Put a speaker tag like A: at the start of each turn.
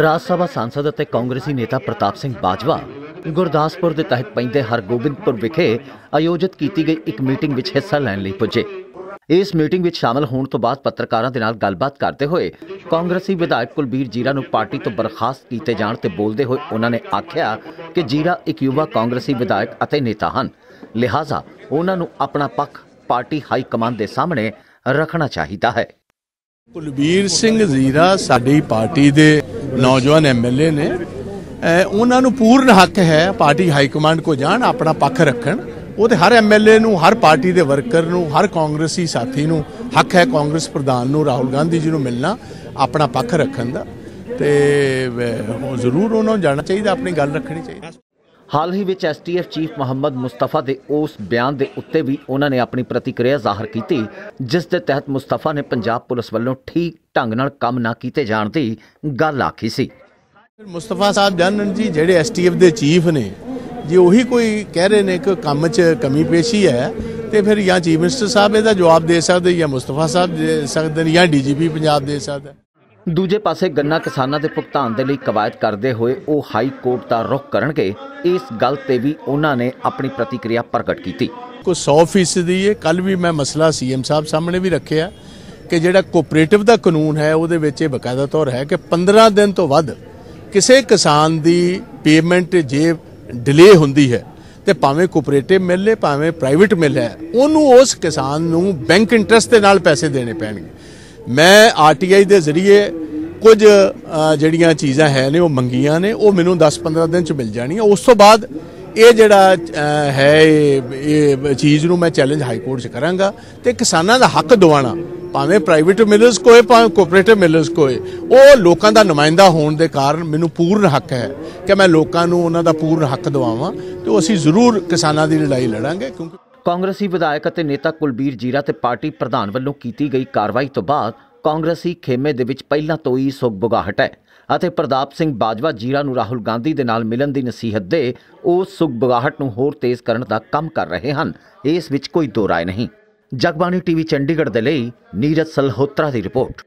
A: ਰਾਜ ਸਭਾ ਸਾਂਸਦ ਅਤੇ ਕਾਂਗਰਸੀ ਨੇਤਾ ਪ੍ਰਤਾਪ ਸਿੰਘ ਬਾਜਵਾ ਗੁਰਦਾਸਪੁਰ ਦੇ ਤਹਿਤ ਪੈਂਦੇ ਹਰਗੋਬਿੰਦਪੁਰ ਵਿਖੇ ਆਯੋਜਿਤ ਕੀਤੀ ਗਈ ਇੱਕ ਮੀਟਿੰਗ ਵਿੱਚ ਹਿੱਸਾ ਲੈਣ ਲਈ ਪੁੱਜੇ। ਇਸ ਮੀਟਿੰਗ ਵਿੱਚ ਸ਼ਾਮਲ ਹੋਣ ਤੋਂ ਬਾਅਦ ਪੱਤਰਕਾਰਾਂ ਦੇ ਨਾਲ ਗੱਲਬਾਤ ਕਰਦੇ ਹੋਏ ਕਾਂਗਰਸੀ ਵਿਧਾਇਕ ਕੁਲਬੀਰ ਜੀਰਾ ਨੂੰ ਪਾਰਟੀ ਤੋਂ ਬਰਖਾਸਤ ਕੀਤੇ ਜਾਣ ਤੇ ਬੋਲਦੇ ਹੋਏ ਉਹਨਾਂ ਨੇ ਆਖਿਆ ਕਿ ਜੀਰਾ ਇੱਕ ਯੁਵਾ ਕਾਂਗਰਸੀ ਵਿਧਾਇਕ ਅਤੇ ਨੇਤਾ ਹਨ। ਲਿਹਾਜ਼ਾ ਉਹਨਾਂ ਨੂੰ ਆਪਣਾ ਪੱਖ ਪਾਰਟੀ ਹਾਈ ਕਮਾਂਡ ਦੇ ਸਾਹਮਣੇ ਰੱਖਣਾ ਚਾਹੀਦਾ ਹੈ।
B: ਕੁਲਬੀਰ ਸਿੰਘ ਜ਼ੀਰਾ ਸਾਡੀ ਪਾਰਟੀ ਦੇ ਨੌਜਵਾਨ ਐਮਐਲਏ ਨੇ। ਉਹਨਾਂ ਨੂੰ ਪੂਰਨ ਹੱਕ ਹੈ ਪਾਰਟੀ ਹਾਈ ਕਮਾਂਡ ਕੋ ਜਾਣ, ਆਪਣਾ ਪੱਖ ਰੱਖਣ। ਉਹ ਤੇ ਹਰ ਐਮਐਲਏ ਨੂੰ, ਹਰ ਪਾਰਟੀ ਦੇ ਵਰਕਰ ਨੂੰ, ਹਰ ਕਾਂਗਰਸੀ ਸਾਥੀ ਨੂੰ ਹੱਕ ਹੈ ਕਾਂਗਰਸ ਪ੍ਰਧਾਨ ਨੂੰ, ਰਾਹੁਲ ਗਾਂਧੀ ਜੀ ਨੂੰ ਮਿਲਣਾ, ਆਪਣਾ ਪੱਖ ਰੱਖਣ ਦਾ। ਤੇ ਜ਼ਰੂਰ ਉਹਨਾਂ ਨੂੰ ਜਾਣਾ ਚਾਹੀਦਾ, ਆਪਣੀ ਗੱਲ ਰੱਖਣੀ ਚਾਹੀਦੀ।
A: ਹਾਲ ਹੀ ਵਿੱਚ ਐਸਟੀਐਫ ਚੀਫ ਮੁਹੰਮਦ ਮੁਸਤਫਾ ਦੇ ਉਸ ਬਿਆਨ ਦੇ ਉੱਤੇ ਵੀ ਉਹਨਾਂ ਨੇ ਆਪਣੀ ਪ੍ਰਤੀਕਿਰਿਆ ਜ਼ਾਹਰ ਕੀਤੀ, ਜਿਸ ਦੇ ਤਹਿਤ ਮੁਸਤਫਾ ਨੇ ਪੰਜਾਬ ਪੁਲਿਸ ਵੱਲੋਂ ਠੀਕ ਢੰਗ ਨਾਲ ਕੰਮ ਨਾ ਕੀਤੇ ਜਾਣ ਦੀ ਗੱਲ ਆਖੀ ਸੀ।
B: ਮੁਸਤਫਾ ਸਾਹਿਬ ਜਾਨਨ ਜੀ, ਜਿਹੜੇ ਐਸਟੀਐਫ ਦੇ ਚੀਫ ਨੇ, ਜੇ ਉਹੀ ਕੋਈ ਕਹਿ ਰਹੇ ਨੇ ਕਿ ਕੰਮ 'ਚ ਕਮੀ ਪੇਸ਼ੀ ਹੈ, ਤੇ ਫਿਰ ਜਾਂ ਚੀਫ ਮਿਨਿਸਟਰ ਸਾਹਿਬ ਇਹਦਾ ਜਵਾਬ ਦੇ ਸਕਦੇ ਜਾਂ ਮੁਸਤਫਾ ਸਾਹਿਬ ਦੇ ਸਕਦੇ ਨੇ ਜਾਂ ਡੀਜੀਪੀ ਪੰਜਾਬ ਦੇ ਸਕਦਾ
A: ਦੂਜੇ ਪਾਸੇ ਗੰਨਾ ਕਿਸਾਨਾਂ ਦੇ ਭੁਗਤਾਨ ਦੇ ਲਈ ਕਵਾਇਦ ਕਰਦੇ ਹੋਏ ਉਹ ਹਾਈ ਕੋਰਟ ਦਾ ਰੁਖ ਕਰਨਗੇ, ਇਸ ਗੱਲ ਤੇ ਵੀ ਉਹਨਾਂ ਨੇ ਆਪਣੀ ਪ੍ਰਤੀਕਿਰਿਆ ਪ੍ਰਗਟ ਕੀਤੀ।
B: ਕੋ 100% ਦੀ ਹੈ ਕੱਲ ਵੀ ਮੈਂ ਮਸਲਾ ਸੀਐਮ ਸਾਹਿਬ ਸਾਹਮਣੇ ਵੀ ਰੱਖਿਆ ਕਿ ਜਿਹੜਾ ਕੋਆਪਰੇਟਿਵ ਦਾ ਕਾਨੂੰਨ ਹੈ, ਉਹਦੇ ਵਿੱਚ ਇਹ ਬਕਾਇਦਾ ਤੌਰ ਹੈ ਕਿ 15 ਦਿਨ ਤੋਂ ਵੱਧ ਕਿਸੇ ਕਿਸਾਨ ਦੀ ਪੇਮੈਂਟ ਜੇ ਡਿਲੇ ਹੁੰਦੀ ਹੈ, ਤੇ ਭਾਵੇਂ ਕੋਆਪਰੇਟਿਵ ਮਿਲ ਲੇ, ਭਾਵੇਂ ਪ੍ਰਾਈਵੇਟ ਮਿਲ ਹੈ, ਉਹਨੂੰ ਉਸ ਕਿਸਾਨ ਨੂੰ ਬੈਂਕ ਇੰਟਰਸਟ ਦੇ ਨਾਲ ਪੈਸੇ ਦੇਣੇ ਪੈਣਗੇ। ਮੈਂ ਆਰਟੀਆਈ ਦੇ ਜ਼ਰੀਏ ਕੁਝ ਜਿਹੜੀਆਂ ਚੀਜ਼ਾਂ ਹੈ ਨੇ, ਉਹ ਮੰਗੀਆਂ ਨੇ, ਉਹ ਮੈਨੂੰ 10-15 ਦਿਨ ਚ ਮਿਲ ਜਾਣੀਆਂ। ਉਸ ਤੋਂ ਬਾਅਦ ਇਹ ਜਿਹੜਾ ਹੈ, ਇਹ ਇਹ ਚੀਜ਼ ਨੂੰ ਮੈਂ ਚੈਲੰਜ ਹਾਈ ਕੋਰਟ 'ਚ ਕਰਾਂਗਾ ਤੇ ਕਿਸਾਨਾਂ ਦਾ ਹੱਕ ਦਿਵਾਣਾ ਭਾਵੇਂ ਪ੍ਰਾਈਵੇਟ ਮਿਲਰਸ ਕੋਏ, ਭਾਵੇਂ ਕੋਆਪਰੇਟਿਵ ਮਿਲਰਸ ਕੋਏ, ਉਹ ਲੋਕਾਂ ਦਾ ਨੁਮਾਇੰਦਾ ਹੋਣ ਦੇ ਕਾਰਨ ਮੈਨੂੰ ਪੂਰਨ ਹੱਕ ਹੈ ਕਿ ਮੈਂ ਲੋਕਾਂ ਨੂੰ ਉਹਨਾਂ ਦਾ ਪੂਰਨ ਹੱਕ ਦਿਵਾਵਾਂ ਤੇ ਅਸੀਂ ਜ਼ਰੂਰ ਕਿਸਾਨਾਂ ਦੀ ਲੜਾਈ ਲੜਾਂਗੇ, ਕਿਉਂਕਿ
A: ਕਾਂਗਰਸੀ ਵਿਧਾਇਕ ਅਤੇ ਨੇਤਾ ਕੁਲਬੀਰ ਜੀਰਾ ਤੇ ਪਾਰਟੀ ਪ੍ਰਧਾਨ ਵੱਲੋਂ ਕੀਤੀ ਗਈ ਕਾਰਵਾਈ ਤੋਂ ਬਾਅਦ ਕਾਂਗਰਸੀ ਖੇਮੇ ਦੇ ਵਿੱਚ ਪਹਿਲਾਂ ਤੋਂ ਹੀ ਸੁਗਬੁਗਾਹਟ ਹੈ ਅਤੇ ਪ੍ਰਤਾਪ ਸਿੰਘ ਬਾਜਵਾ ਜੀਰਾ ਨੂੰ ਰਾਹੁਲ ਗਾਂਧੀ ਦੇ ਨਾਲ ਮਿਲਣ ਦੀ ਨਸੀਹਤ ਦੇ ਉਸ ਸੁਗਬੁਗਾਹਟ ਨੂੰ ਹੋਰ ਤੇਜ਼ ਕਰਨ ਦਾ ਕੰਮ ਕਰ ਰਹੇ ਹਨ, ਇਸ ਵਿੱਚ ਕੋਈ ਦੋ ਰਾਏ ਨਹੀਂ। ਜਗਬਾਣੀ ਟੀਵੀ ਚੰਡੀਗੜ੍ਹ ਦੇ ਲਈ ਨੀਰਜ ਸਲਹੋਤਰਾ ਦੀ ਰਿਪੋਰਟ।